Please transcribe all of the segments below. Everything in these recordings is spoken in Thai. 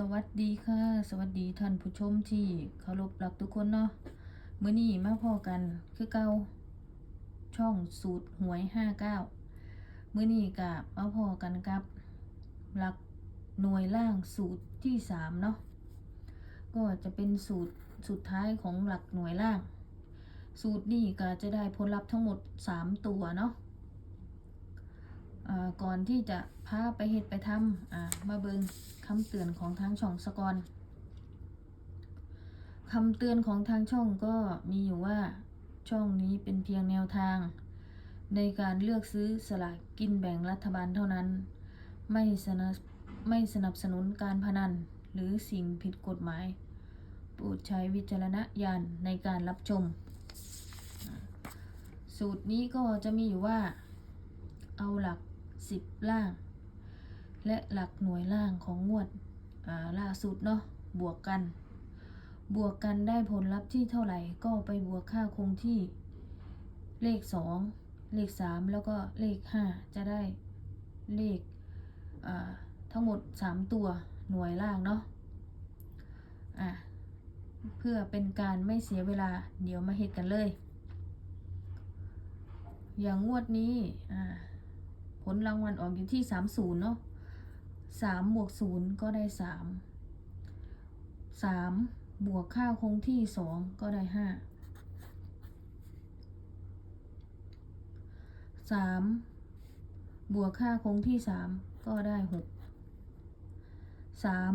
สวัสดีค่ะ สวัสดีท่านผู้ชมที่เคารพรักทุกคนเนาะมื้อนี้มาพอกันคือเก่าช่องสูตรหวยห้าเก้ามื้อนี้กับมาพอกันกับหลักหน่วยล่างสูตรที่สามเนาะก็จะเป็นสูตรสุดท้ายของหลักหน่วยล่าง สูตรนี้ก็จะได้ผลลัพธ์ทั้งหมดสามตัวเนาะ ก่อนที่จะพาไปเฮ็ดไปทำมาเบิงคำเตือนของทางช่องสกอนคำเตือนของทางช่องก็มีอยู่ว่าช่องนี้เป็นเพียงแนวทาง ในการเลือกซื้อสลากกินแบ่งรัฐบาลเท่านั้น ไม่สนับไม่สนับสนุนการพนัน หรือสิ่งผิดกฎหมายโปรดใช้วิจารณญาณในการรับชม สูตรนี้ก็จะมีอยู่ว่า เอาหลัก สิบล่าง และหลักหน่วยล่างของงวดล่าสุดเนาะบวกกัน บวกกันได้ผลลัพธ์ที่เท่าไหร่ก็ไปบวกค่าคงที่เลขสองเลขสามแล้วก็เลขห้าจะได้เลขทั้งหมดสามตัวหน่วยล่างเนาะะเพื่อเป็นการไม่เสียเวลาเดี๋ยวมาเฮ็ดกันเลย อย่างงวดนี้อ่า ลรางวัลออกอยู่ที่สามศูนย์เนาะสามบวกศูนย์ก็ได้สามสามบวกค่าคงที่สองก็ได้ห้าสามบวกค่าคงที่สามก็ได้หกสาม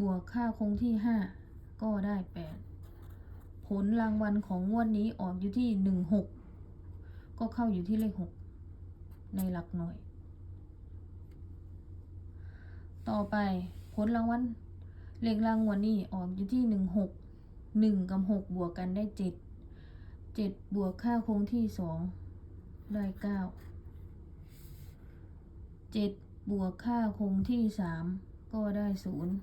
บวกค่าคงที่ห้าก็ได้แปดผลรางวัลของงวดนี้ออกอยู่ที่หนึ่งหกก็เข้าอยู่ที่เลขหก ในหลักหน่วย ต่อไปผลรางวัลเลขรางวัลนี่ออกอยู่ที่หนึ่งหกหนึ่งกับหกบวกกันได้เจ็ดเจ็ดบวกค่าคงที่สองได้เก้าเจ็ดบวกค่าคงที่สามก็ได้ศูนย์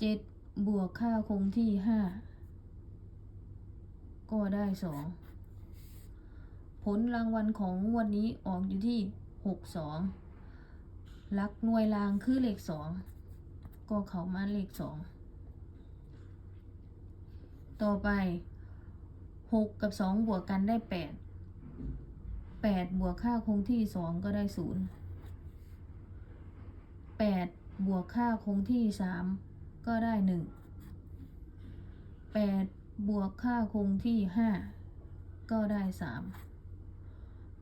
เจ็ดบวกค่าคงที่ห้าก็ได้สอง ผลรางวัลของงวดนี้ออกอยู่ที่หกสองลักหน่วยรางคือเลขสองก็เข้ามาเลขสองต่อไปหกกับสองบวกกันได้แปดแปดบวกค่าคงที่สองก็ได้ศูนย์แปดบวกค่าคงที่สามก็ได้หนึ่งแปดบวกค่าคงที่ห้าก็ได้สาม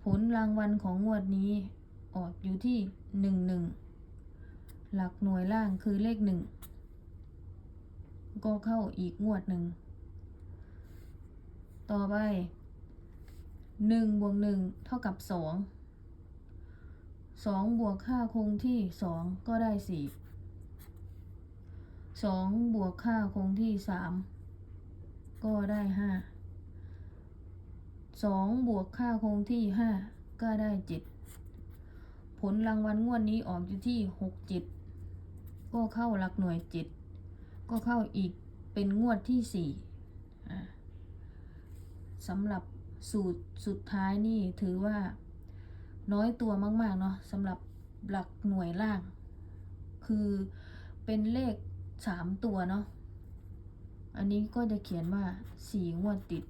ผลรางวัลของงวดนี้ ออกอยู่ที่หนึ่งหนึ่งหลักหน่วยล่างคือเลขหนึ่งก็เข้าอีกงวดหนึ่ง ต่อไปหนึ่งบวกหนึ่งเท่ากับสองสองบวกค่าคงที่สองก็ได้สี่สองบวกค่าคงที่สามก็ได้ห้า สองบวกค่าคงที่ห้าก็ได้เจ็ดผลรางวัลงวดนี้ออกอยู่ที่หกเจ็ดก็เข้าหลักหน่วยเจ็ดก็เข้าอีกเป็นงวดที่สี่สำหรับสูตรสุดท้ายนี่ถือว่าน้อยตัวมากๆเนาะสำหรับหลักหน่วยล่าง คือเป็นเลขสามตัวเนาะอันนี้ก็จะเขียนว่าสี่งวดติด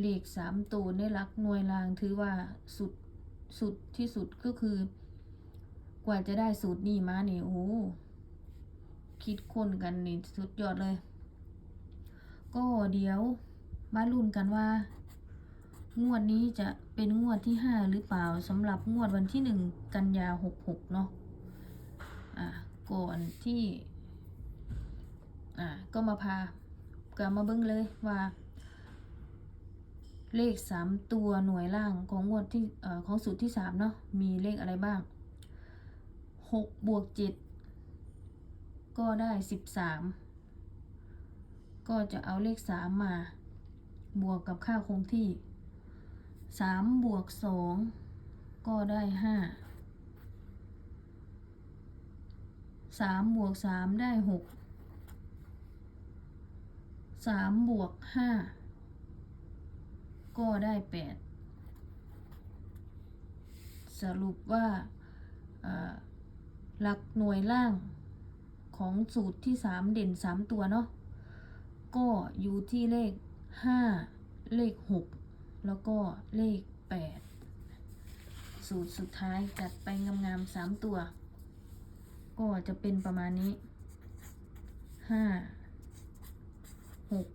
เลขสามตัวในหลักหน่วยรางถือว่าสุดสุดที่สุดก็คือ กว่าจะได้สูตรนี้มาเนี่ยโอ้คิดคนกันนี่สุดยอดเลย ก็เดี๋ยวมาลุ้นกันว่า งวดนี้จะเป็นงวดที่ห้าหรือเปล่าสำหรับงวดวันที่หนึ่งกันยาหกหกเนาะอะก่อนที่ อะก็มาพาก็มาเบิ้งเลยว่า เลขสามตัวหน่วยล่างของงวดที่อของสูตรที่สามเนาะมีเลขอะไรบ้างหกบวกเจ็ดก็ได้สิบสามก็จะเอาเลขสามมา บวกกับค่าคงที่สามบวกสองก็ได้ห้าสามบวกสามได้หกสามบวกห้า ก็ได้แปดสรุปว่าหลักหน่วยล่างของสูตรที่3เด่น3ตัวเนาะก็อยู่ที่เลข5เลข6แล้วก็เลข8สูตรสุดท้ายจัดไปงามๆ3ตัว ก็จะเป็นประมาณนี้ห้า หก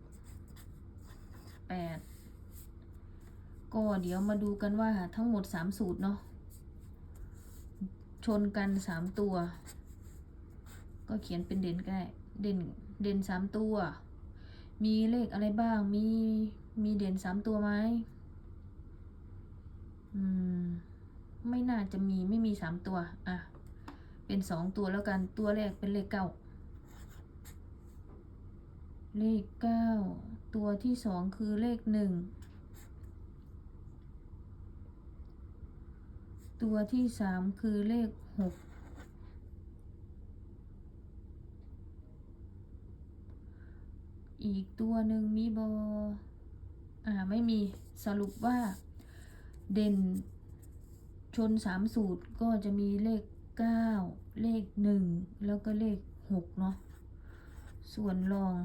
แปด ก็ เดี๋ยวมาดูกันว่าทั้งหมดสามสูตรเนาะชนกันสามตัว ก็เขียนเป็นเด่นก็ได้เด่นเด่นสามตัว มีเลขอะไรบ้างมีมีเด่นสามตัวไหมอืมไม่น่าจะมีไม่มีสามตัว อะ เป็นสองตัวแล้วกันตัวแรกเป็นเลขเก้าเลขเก้าตัวที่สองคือเลขหนึ่ง ตัวที่สามคือเลขหกอีกตัวหนึ่งมีบออ่า ไม่มีสรุปว่า เด่นชนสามสูตรก็จะมีเลขเก้าเลขหนึ่งแล้วก็เลขหกเนาะส่วนรอง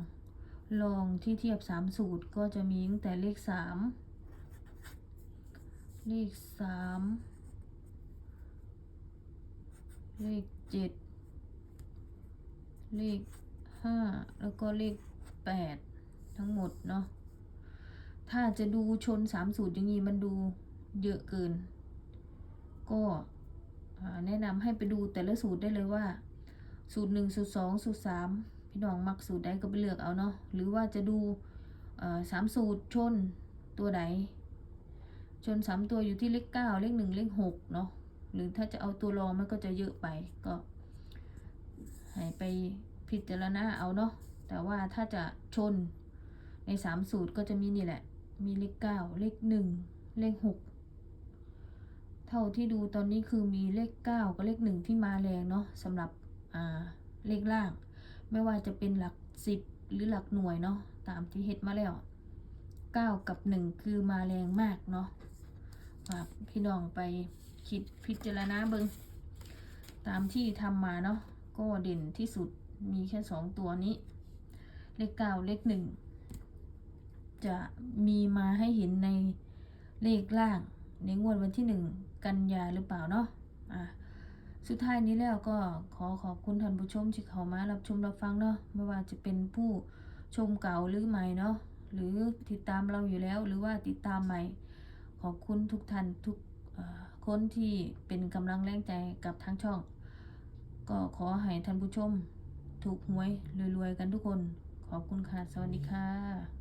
ลองที่เทียบสามสูตรก็จะมีตั้งแต่เลขสามเลขสาม เลขเจ็ดเลขห้าแล้วก็เลขแปดทั้งหมดเนาะถ้าจะดูชนสามสูตรอย่างนี้มันดูเยอะเกิน ก็แนะนำให้ไปดูแต่ละสูตรได้เลยว่า สูตรหนึ่งสูตรสองสูตรสามพี่น้องมักสูตรใดก็ไปเลือกเอาเนาะหรือว่าจะดูสามสูตรชนตัวใดชนสามตัวอยู่ที่เลขเก้าเลขหนึ่งเลขหกเนาะ หรือถ้าจะเอาตัวรองมันก็จะเยอะไปก็ให้ไปพิจารณาเอาเนาะแต่ว่าถ้าจะชนในสามสูตรก็จะมีนี่แหละ มีเลขเก้าเลขหนึ่งเลขหกเท่าที่ดูตอนนี้คือมีเลขเก้ากับเลขหนึ่งที่มาแรงเนาะสำหรับเลขล่าง ไม่ว่าจะเป็นหลักสิบหรือหลักหน่วยเนาะตามที่เฮ็ดมาแล้วเก้ากับหนึ่งคือมาแรงมากเนาะฝากพี่น้องไป คิดพิจารณาเบิงตามที่ทำมาเนาะก็เด่นที่สุดมีแค่สองตัวนี้ เลขเก้าเลขหนึ่งจะมีมาให้เห็นในเลขล่าง ในงวดวันที่หนึ่งกันยาหรือเปล่าเนาะอะสุดท้ายนี้แล้วก็ขอขอบคุณท่านผู้ชมที่เข้ามารับชมรับฟังเนาะไม่ว่าจะเป็นผู้ชมเก่าหรือใหม่เนาะหรือติดตามเราอยู่แล้วหรือว่าติดตามใหม่ ขอบคุณทุกท่านทุก คนที่เป็นกำลังแรงใจกับทางช่อง ก็ขอให้ท่านผู้ชม ถูกหวยรวยๆกันทุกคน ขอบคุณค่ะ สวัสดีค่ะ